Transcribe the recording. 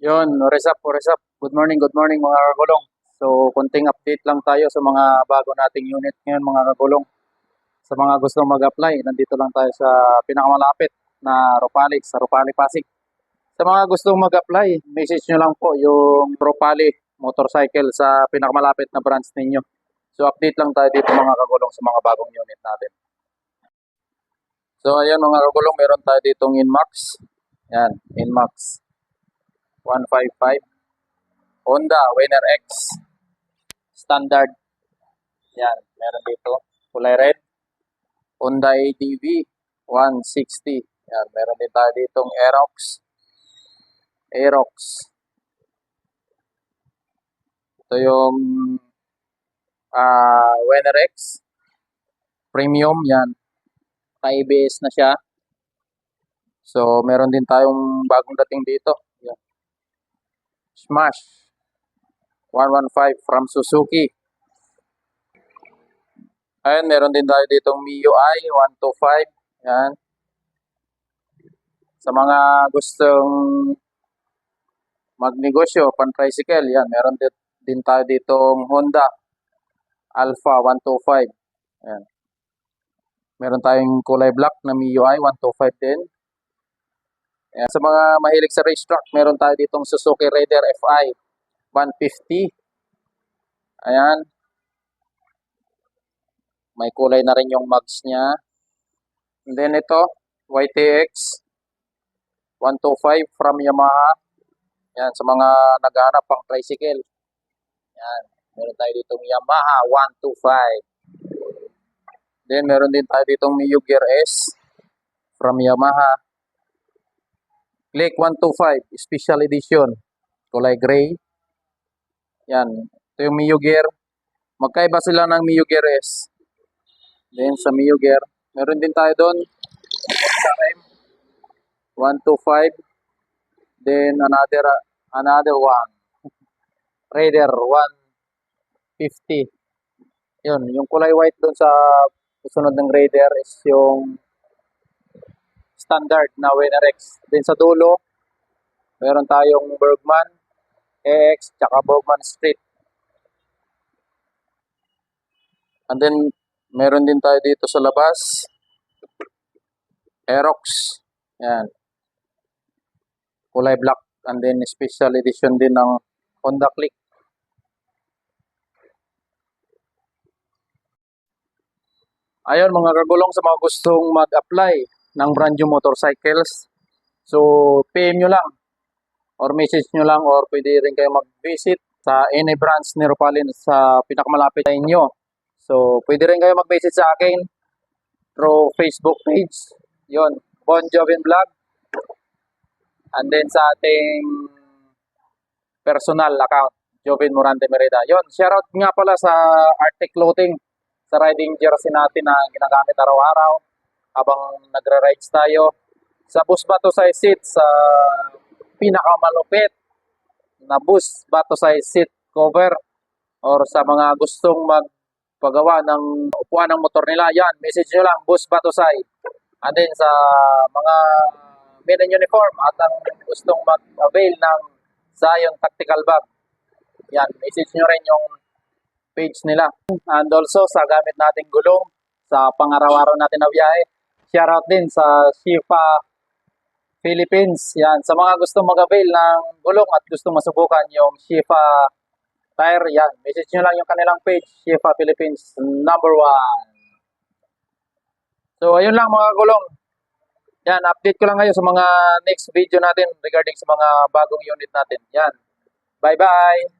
Yun, is up, is up? Good morning, good morning mga kagulong. So, konting update lang tayo sa mga bago nating unit ngayon mga kagulong. Sa mga gustong mag-apply, nandito lang tayo sa pinakamalapit na Ropali, sa Ropali Pasig. Sa mga gustong mag-apply, message nyo lang po yung Ropali motorcycle sa pinakamalapit na branch ninyo. So, update lang tayo dito mga kagulong sa mga bagong unit natin. So, ayan mga kagulong, meron tayo ditong Inmax. Yan, Inmax. 155 Honda Winner X. Standard. Yan meron dito. Kulay red. Honda ADV 160 yan meron din tayo ditong Aerox. Aerox. Ito yung ah Winner X. Premium yan. ka-ABS na siya. So meron din tayong bagong dating dito Smash 115 from Suzuki. Ayan, meron din tayo ditong MIUI 125. Yan. Sa mga gustong magnegosyo, pan tricycle, yan, meron din, tayo ditong Honda Alpha 125. Yan. Meron tayong kulay black na MIUI 125 din. Yan. Sa mga mahilig sa race truck, meron tayo ditong Suzuki Raider FI 150. Ayan. May kulay na rin yung mugs niya. And then ito, YTX 125 from Yamaha. Yan, sa mga naghahanap pang tricycle. Yan. Meron tayo ditong Yamaha 125. Then meron din tayo ditong Miyug Gear S from Yamaha. Click 125 Special Edition. Kulay gray. Yan. Ito yung Mio Gear. Magkaiba sila ng Mio Gear S. Then sa Mio Gear, meron din tayo doon. SM 125. Then another another one. Raider 150. Yun, yung kulay white doon sa susunod ng Raider is yung standard na Winner X. Then sa dulo, meron tayong Bergman X, tsaka Bowman Street. And then, meron din tayo dito sa labas. Aerox. Yan. Kulay black. And then, special edition din ng Honda Click. Ayun, mga kagulong sa mga gustong mag-apply ng brand new motorcycles. So, PM nyo lang or message nyo lang or pwede rin kayo mag-visit sa any branch ni Ropalin sa pinakamalapit sa inyo. So, pwede rin kayo mag-visit sa akin through Facebook page. Yon, Bon Jovin Vlog. And then sa ating personal account, Jovin Morante Merida. Yon, shoutout nga pala sa Arctic Clothing, sa riding jersey natin na ginagamit araw-araw habang nagra-rides tayo. Sa bus bato sa seat, sa pinakamalupit na bus bato size seat cover or sa mga gustong magpagawa ng upuan ng motor nila, yan, message nyo lang, bus bato side. And then sa mga men in uniform at ang gustong mag-avail ng Zion Tactical Bag, yan, message nyo rin yung page nila. And also sa gamit nating gulong sa pangaraw-araw natin na biyahe, shoutout din sa Shifa Philippines. Yan. Sa mga gustong mag-avail ng gulong at gustong masubukan yung Shifa tire, yan. Message nyo lang yung kanilang page, Shifa Philippines number one. So, ayun lang mga gulong. Yan, update ko lang kayo sa mga next video natin regarding sa mga bagong unit natin. Yan. Bye-bye!